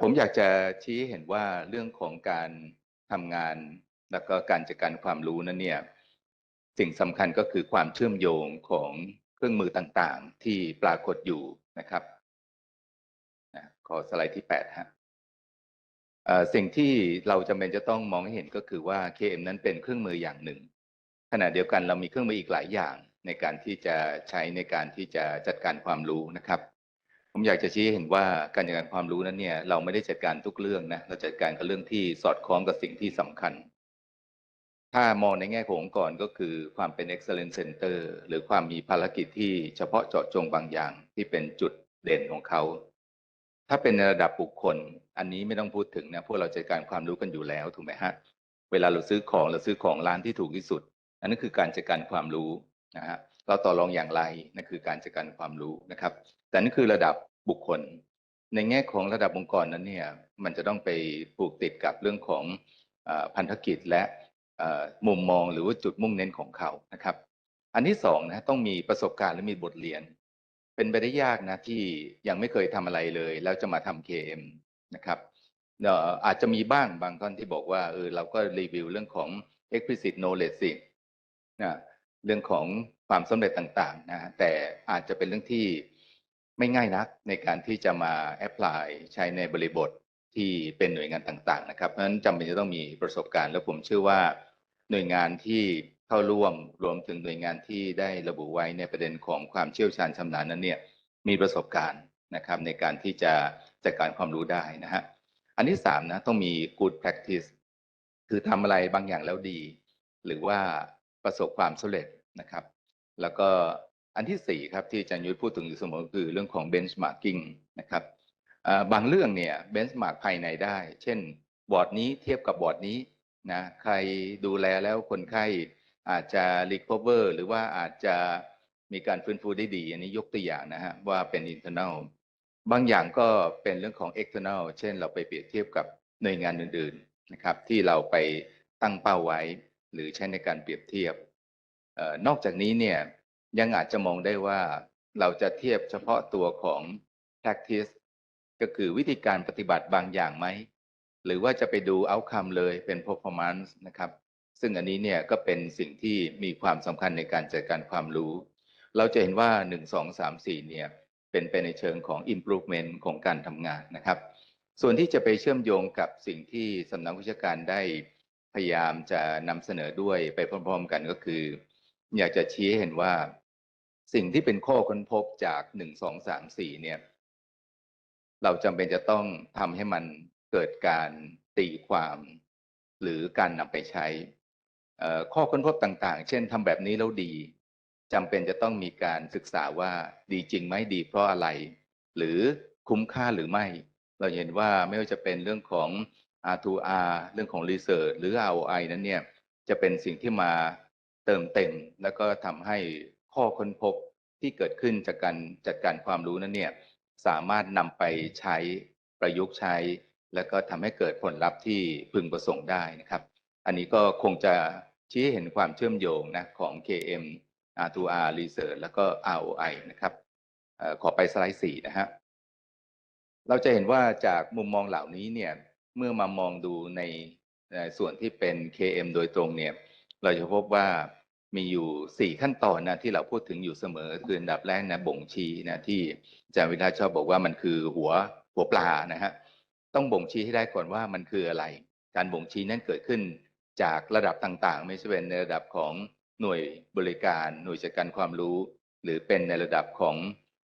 ผมอยากจะชี้ให้เห็นว่าเรื่องของการทำงานแล้วก็การจัดการความรู้นั้นเนี่ยสิ่งสำคัญก็คือความเชื่อมโยงของเครื่องมือต่างๆ ที่ปรากฏอยู่นะครับนะขอสไลด์ที่8ฮะสิ่งที่เราจำเป็นจะต้องมองให้เห็นก็คือว่า KM นั้นเป็นเครื่องมืออย่างหนึ่ง ขณะเดียวกันเรามีเครื่องมืออีกหลายอย่างในการที่จะใช้ในการที่จะจัดการความรู้นะครับ ผมอยากจะชี้ให้เห็นว่าการจัดการความรู้นั้นเนี่ยเราไม่ได้จัดการทุกเรื่องนะเราจัดการกับเรื่องที่สอดคล้องกับสิ่งที่สำคัญ ถ้ามองในแง่ขององค์กรก็คือความเป็น excellence center หรือความมีภารกิจที่เฉพาะเจาะจงบางอย่างที่เป็นจุดเด่นของเขา ถ้าเป็นในระดับบุคคล อันนี้ไม่ต้องพูดถึงนะพวกเราจัดการความรู้กันอยู่แล้วถูกไหมฮะเวลาเราซื้อของเราซื้อของร้านที่ถูกที่สุดอันนั้นคือการจัดการความรู้นะฮะเราต่อรองอย่างไรนั่นคือการจัดการความรู้นะครับ แต่นี่คือระดับ บุคคล ในแง่ของระดับองค์กรนั้นเนี่ยมันจะต้องไปผูกติดกับเรื่องของอพันธกิจและมุมมองหรือว่าจุดมุ่งเน้นของเขานะครับ อันที่สองนะต้องมีประสบการณ์และมีบทเรียน เป็นไปได้ยากนะที่ยังไม่เคยทำอะไรเลย แล้วจะมาทำ KM นะครับอาจจะมีบ้างบางท่านที่บอกว่าเออเราก็รีวิวเรื่องของ explicit knowledge สินะเรื่องของความสำเร็จต่างๆนะแต่อาจจะเป็นเรื่องที่ ไม่ง่ายนักในการที่จะมาแอพพลายใช้ในบริบทที่เป็นหน่วยงานต่างๆนะครับเพราะฉะนั้นจำเป็นจะต้องมีประสบการณ์ แล้วผมเชื่อว่าหน่วยงานที่เข้าร่วมรวมถึงหน่วยงานที่ได้ระบุไว้ในประเด็นของความเชี่ยวชาญชำนาญนั้นเนี่ยมีประสบการณ์นะครับในการที่จะจัดการความรู้ได้นะฮะอันที่สามนะต้องมี good practice คือทำอะไรบางอย่างแล้วดี หรือว่าประสบความสำเร็จนะครับ แล้วก็ อันที่สี่ครับที่อาจารย์ยุ้ยพูดถึงอยู่เสมอคือเรื่องของ benchmarking นะครับบางเรื่องเนี่ย benchmark ภายในได้ เช่น บอร์ดนี้เทียบกับบอร์ดนี้นะใครดูแลแล้วคนไข้อาจจะ recover หรือว่าอาจจะมีการฟื้นฟูได้ดี อันนี้ยกตัวอย่างนะฮะว่าเป็น internal บางอย่างก็เป็นเรื่องของ external เช่นเราไปเปรียบเทียบกับหน่วยงานอื่นๆนะครับที่เราไปตั้งเป้าไว้ หรือใช้ในการเปรียบเทียบออนอกจากนี้เนี่ย ยังอาจจะมองได้ว่าเราจะเทียบเฉพาะตัวของ practice ก็คือวิธีการปฏิบัติบางอย่างไหม หรือว่าจะไปดู outcome เลยเป็น performance นะครับ ซึ่งอันนี้เนี่ยก็เป็นสิ่งที่มีความสำคัญในการจัดการความรู้ เราจะเห็นว่า 1 2 3 4 เนี่ย เป็นไปในเชิงของ improvement ของการทำงานนะครับ ส่วนที่จะไปเชื่อมโยงกับสิ่งที่สำนักวิชาการได้พยายามจะนำเสนอด้วยไปพร้อมๆกันก็คือ อยากจะชี้ให้เห็นว่า สิ่งที่เป็นข้อค้นพบจากหนึ่งสองสามสี่เนี่ย เราจำเป็นจะต้องทำให้มันเกิดการตีความหรือการนำไปใช้ข้อค้นพบต่าง ๆ เช่นทำแบบนี้แล้วดีจำเป็นจะต้องมีการศึกษาว่าดีจริงไหมดีเพราะอะไร หรือคุ้มค่าหรือไม่ เราเห็นว่าไม่ว่าจะเป็นเรื่องของ R2R เรื่องของ Research หรือ ROI นั้นเนี่ยจะเป็นสิ่งที่มาเติมเต็ม แล้วก็ทำให้ ข้อค้นพบที่เกิดขึ้นจากการจัดการความรู้นั้นเนี่ยสามารถนำไปใช้ประยุกต์ใช้ แล้วก็ทำให้เกิดผลลัพธ์ที่พึงประสงค์ได้นะครับ อันนี้ก็คงจะชี้เห็นความเชื่อมโยงนะของ KM R2R Research แล้วก็ ROI นะครับขอไปสไลด์สี่นะฮะเราจะเห็นว่าจากมุมมองเหล่านี้เนี่ยเมื่อมามองดูในในส่วนที่เป็น KM โดยตรงเนี่ยเราจะพบว่า มีอยู่ 4 ขั้นตอนนะที่เราพูดถึงอยู่เสมอคืออันดับแรกนะบ่งชี้นะที่อาจารย์วิราชชอบบอกว่ามันคือหัวหัวปลานะฮะต้องบ่งชี้ให้ได้ก่อนว่ามันคืออะไร การบ่งชี้นั้นเกิดขึ้นจากระดับต่างๆ ไม่ใช่เป็นในระดับของหน่วยบริการหน่วยจัดการความรู้ หรือเป็นในระดับของ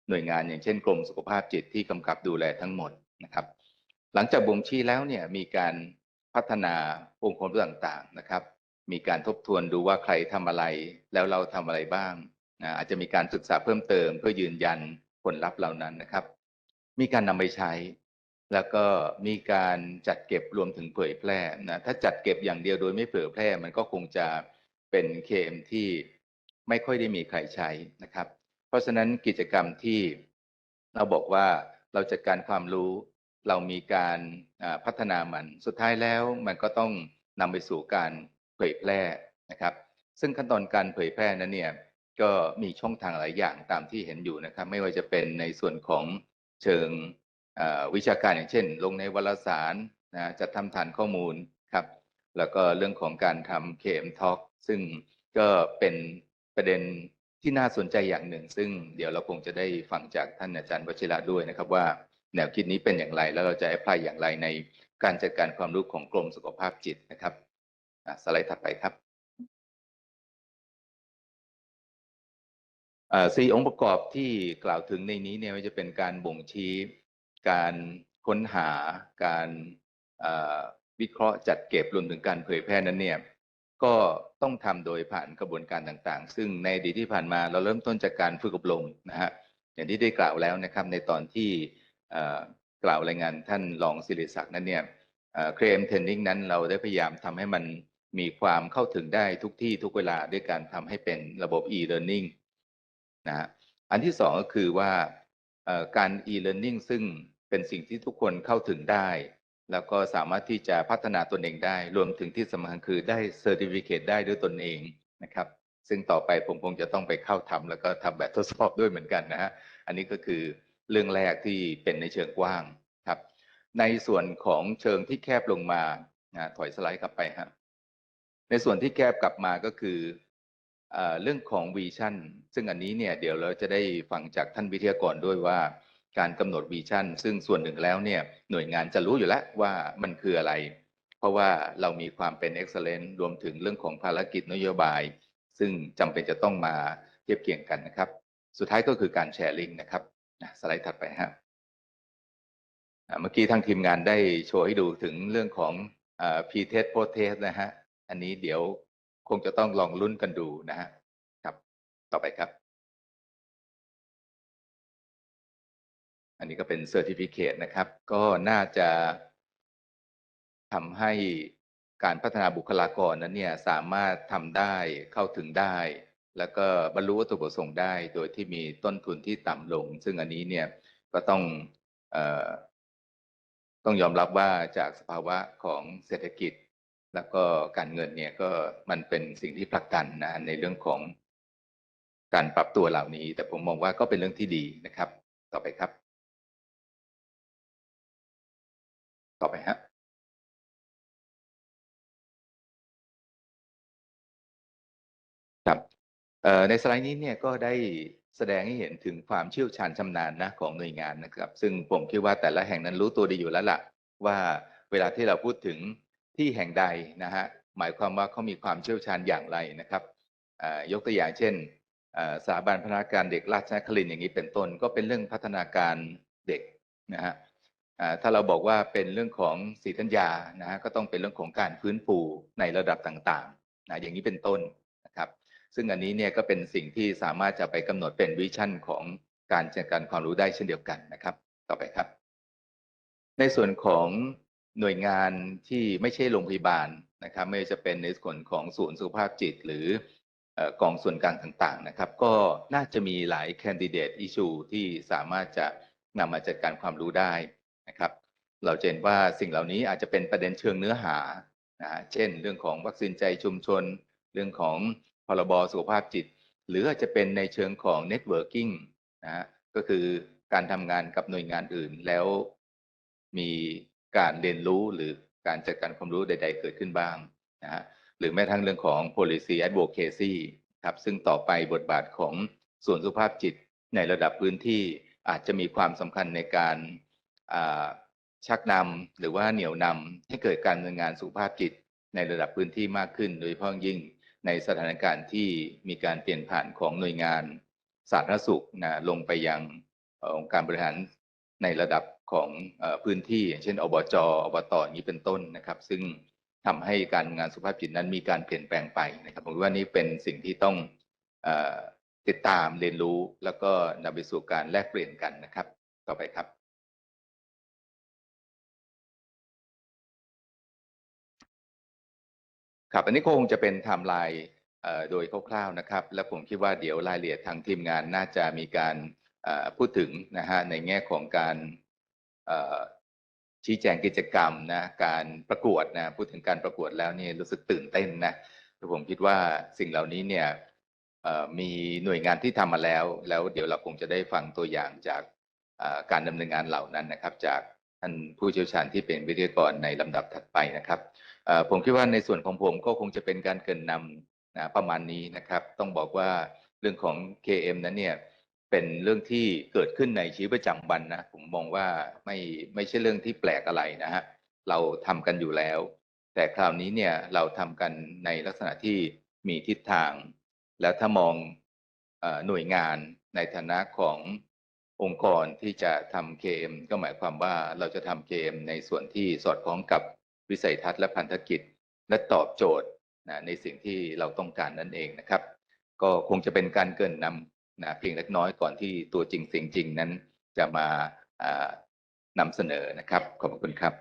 หน่วยงานอย่างเช่นกรมสุขภาพจิตที่กำกับดูแลทั้งหมดนะครับ หลังจากบ่งชี้แล้วเนี่ยมีการพัฒนาองค์ความรู้ต่างๆนะครับ มีการทบทวนดูว่าใครทำอะไร แล้วเราทำอะไรบ้างนะอาจจะมีการศึกษาเพิ่มเติม เพื่อยืนยันผลลัพธ์เหล่านั้นนะครับ มีการนำไปใช้ แล้วก็มีการจัดเก็บรวมถึงเผยแพร่นะถ้าจัดเก็บอย่างเดียวโดยไม่เผยแพร่ มันก็คงจะเป็นเคมที่ไม่ค่อยได้มีใครใช้นะครับ เพราะฉะนั้นกิจกรรมที่เราบอกว่าเราจัดการความรู้เรามีการพัฒนามัน สุดท้ายแล้วมันก็ต้องนำไปสู่การ เผยแพร่นะครับ ซึ่งขั้นตอนการเผยแพร่นั้นเนี่ยก็มีช่องทางหลายอย่างตามที่เห็นอยู่นะครับ ไม่ว่าจะเป็นในส่วนของเชิงวิชาการอย่างเช่น ลงในวารสารนะจัดทำฐานข้อมูลครับ แล้วก็เรื่องของการทำ KM Talk ซึ่งก็เป็นประเด็นที่น่าสนใจอย่างหนึ่ง ซึ่งเดี๋ยวเราคงจะได้ฟังจากท่านอาจารย์วชิระด้วยนะครับว่าแนวคิดนี้เป็นอย่างไร แล้วเราจะแอพพลายอย่างไรในการจัดการความรู้ของกรมสุขภาพจิตนะครับ สไลด์ถัดไปครับอ่อสี่องค์ประกอบที่กล่าวถึงในนี้เนี่ยม่ว่าจะเป็นการบ่งชี้ การค้นหา การวิเคราะห์จัดเก็บรวมถึงการเผยแพร่นั้นเนี่ยก็ต้องทำโดยผ่านกระบวนการต่างๆ ซึ่งในอดีตที่ผ่านมาเราเริ่มต้นจากการฝึกอบรมนะฮะอย่างที่ได้กล่าวแล้วนะครับในตอนที่อ่อกล่าวรายงานท่านรองศิริศักดิ์นั้นเนี่ยเครมเทรนนิ่งนั้นเราได้พยายามทำให้มัน มีความเข้าถึงได้ทุกที่ทุกเวลาด้วยการทำให้เป็นระบบ e-learning นะฮะอันที่สองก็คือว่าการ e-learning ซึ่งเป็นสิ่งที่ทุกคนเข้าถึงได้ แล้วก็สามารถที่จะพัฒนาตนเองได้ รวมถึงที่สำคัญคือได้เซอร์ติฟิเคตได้ด้วยตนเองนะครับ ซึ่งต่อไปผมคงจะต้องไปเข้าทำแล้วก็ทำแบบทดสอบด้วยเหมือนกันนะฮะอันนี้ก็คือเรื่องแรกที่เป็นในเชิงกว้างครับ ในส่วนของเชิงที่แคบลงมานะถอยสไลด์กลับไปฮะ ในส่วนที่แคบกลับมาก็คือเอ่อเรื่องของวีชั่นซึ่งอันนี้เนี่ยเดี๋ยวเราจะได้ฟังจากท่านวิทยากรด้วยว่าการกำหนดวีชั่นซึ่งส่วนหนึ่งแล้วเนี่ยหน่วยงานจะรู้อยู่แล้วว่ามันคืออะไร เพราะว่าเรามีความเป็น excellent รวมถึงเรื่องของภารกิจนโยบาย ซึ่งจำเป็นจะต้องมาเทียบเคียงกันนะครับ สุดท้ายก็คือการแชร์ลิงก์นะครับนะสไลด์ถัดไปฮะเมื่อกี้ทางทีมงานได้โชว์ให้ดูถึงเรื่องของอ่า pre-test p o t e s t นะฮะ อันนี้เดี๋ยวคงจะต้องลองลุ้นกันดูนะฮะครับ ต่อไปครับ อันนี้ก็เป็นเซอร์ติฟิเคตนะครับ ก็น่าจะทำให้การพัฒนาบุคลากรนั้นเนี่ยสามารถทำได้เข้าถึงได้ แล้วก็บรรลุวัตถุประสงค์ได้ โดยที่มีต้นทุนที่ต่ำลง ซึ่งอันนี้เนี่ยก็ต้องอต้องยอมรับว่าจากสภาวะของเศรษฐกิจ แล้วก็การเงินเนี่ยก็มันเป็นสิ่งที่ผลักดันนะในเรื่องของการปรับตัวเหล่านี้ แต่ผมมองว่าก็เป็นเรื่องที่ดีนะครับ ต่อไปครับ ต่อไปฮะครับในสไลด์นี้เนี่ยก็ได้แสดงให้เห็นถึงความเชี่ยวชาญชำนาญนะของหน่วยงานนะครับ ซึ่งผมคิดว่าแต่ละแห่งนั้นรู้ตัวดีอยู่แล้วล่ะ ว่าเวลาที่เราพูดถึง ที่แห่งใดนะฮะหมายความว่าเขามีความเชี่ยวชาญอย่างไรนะครับยกตัวอย่างเช่นสถาบันพัฒนาการเด็กราชนครินต์อย่างนี้เป็นต้น ก็เป็นเรื่องพัฒนาการเด็กนะฮะถ้าเราบอกว่าเป็นเรื่องของสีธัญญานะฮะก็ต้องเป็นเรื่องของการฟื้นฟูในระดับต่างๆนะอย่างนี้เป็นต้นนะครับซึ่งอันนี้เนี่ยก็เป็นสิ่งที่สามารถจะไปกำหนดเป็นวิชั่นของการจัดการความรู้ได้เช่นเดียวกันนะครับ ต่อไปครับ ในส่วนของ หน่วยงานที่ไม่ใช่โรงพยาบาลนะครับ ไม่ว่าจะเป็นในส่วนของศูนย์สุขภาพจิต หรืออกองส่วนกลางต่างๆนะครับ ก็น่าจะมีหลาย candidate issue ที่สามารถจะนำมาจัดการความรู้ได้นะครับ เราเห็นว่าสิ่งเหล่านี้อาจจะเป็นประเด็นเชิงเนื้อหานะเช่น เรื่องของวัคซีนใจชุมชน เรื่องของพรบสุขภาพจิต หรืออาจจะเป็นในเชิงของ networking นะฮะก็คือการทำงานกับหน่วยงานอื่นแล้วมี การเรียนรู้หรือการจัดการความรู้ใด ๆ เกิดขึ้นบ้างนะฮะหรือแม้ทั้งเรื่องของ policy advocacy ครับซึ่งต่อไปบทบาทของส่วนสุขภาพจิตในระดับพื้นที่อาจจะมีความสำคัญในการชักนำหรือว่าเหนี่ยวนำให้เกิดการดำเนินงานสุขภาพจิตในระดับพื้นที่มากขึ้น โดยเฉพาะยิ่งในสถานการณ์ที่มีการเปลี่ยนผ่านของหน่วยงานสาธารณสุขนะลงไปยังองค์การบริหารในระดับ ของอพื้นที่ อย่างเช่นอบจอบตอย่างนี้เป็นต้นนะครับ ซึ่งทำให้การงานสุขภาพจิตนั้นมีการเปลี่ยนแปลงไปนะครับผมว่านี่เป็นสิ่งที่ต้องอติดตามเรียนรู้แล้วก็นำไปสู่การแลกเปลี่ยนกันนะครับ ต่อไปครับ ครับอันนี้คงจะเป็นไทม์ไลน์โดยคร่าวๆนะครับ และผมคิดว่าเดี๋ยวรายละเอียดทางทีมงานน่าจะมีการพูดถึงนะฮะในแง่ของการ ชี้แจงกิจกรรมนะการประกวดนะพูดถึงการประกวดแล้วนี่รู้สึกตื่นเต้นนะผมคิดว่าสิ่งเหล่านี้เนี่ยมีหน่วยงานที่ทำมาแล้ว แล้วเดี๋ยวเราคงจะได้ฟังตัวอย่างจากการดำเนินงานเหล่านั้นนะครับ จากท่านผู้เชี่ยวชาญที่เป็นวิทยากรในลำดับถัดไปนะครับผมคิดว่าในส่วนของผมก็คงจะเป็นการเกินนำนะประมาณนี้นะครับ ต้องบอกว่าเรื่องของ KM นั้นเนี่ย เป็นเรื่องที่เกิดขึ้นในชีวิตประจำวันนะผมมองว่าไม่ไม่ใช่เรื่องที่แปลกอะไรนะฮะเราทำกันอยู่แล้ว แต่คราวนี้เนี่ยเราทำกันในลักษณะที่มีทิศทาง แล้วถ้ามองอหน่วยงานในฐานะขององค์กรที่จะทำ KM ก็หมายความว่าเราจะทำ KM ในส่วนที่สอดคล้องกับวิสัยทัศน์และพันธกิจ และตอบโจทย์ในสิ่งที่เราต้องการนั่นเองนะครับ ก็คงจะเป็นการเกินนำ นะเพียงเล็กน้อยก่อนที่ตัวจริงเสียงจริงนั้นจะมาอ่านำเสนอนะครับ ขอบคุณครับ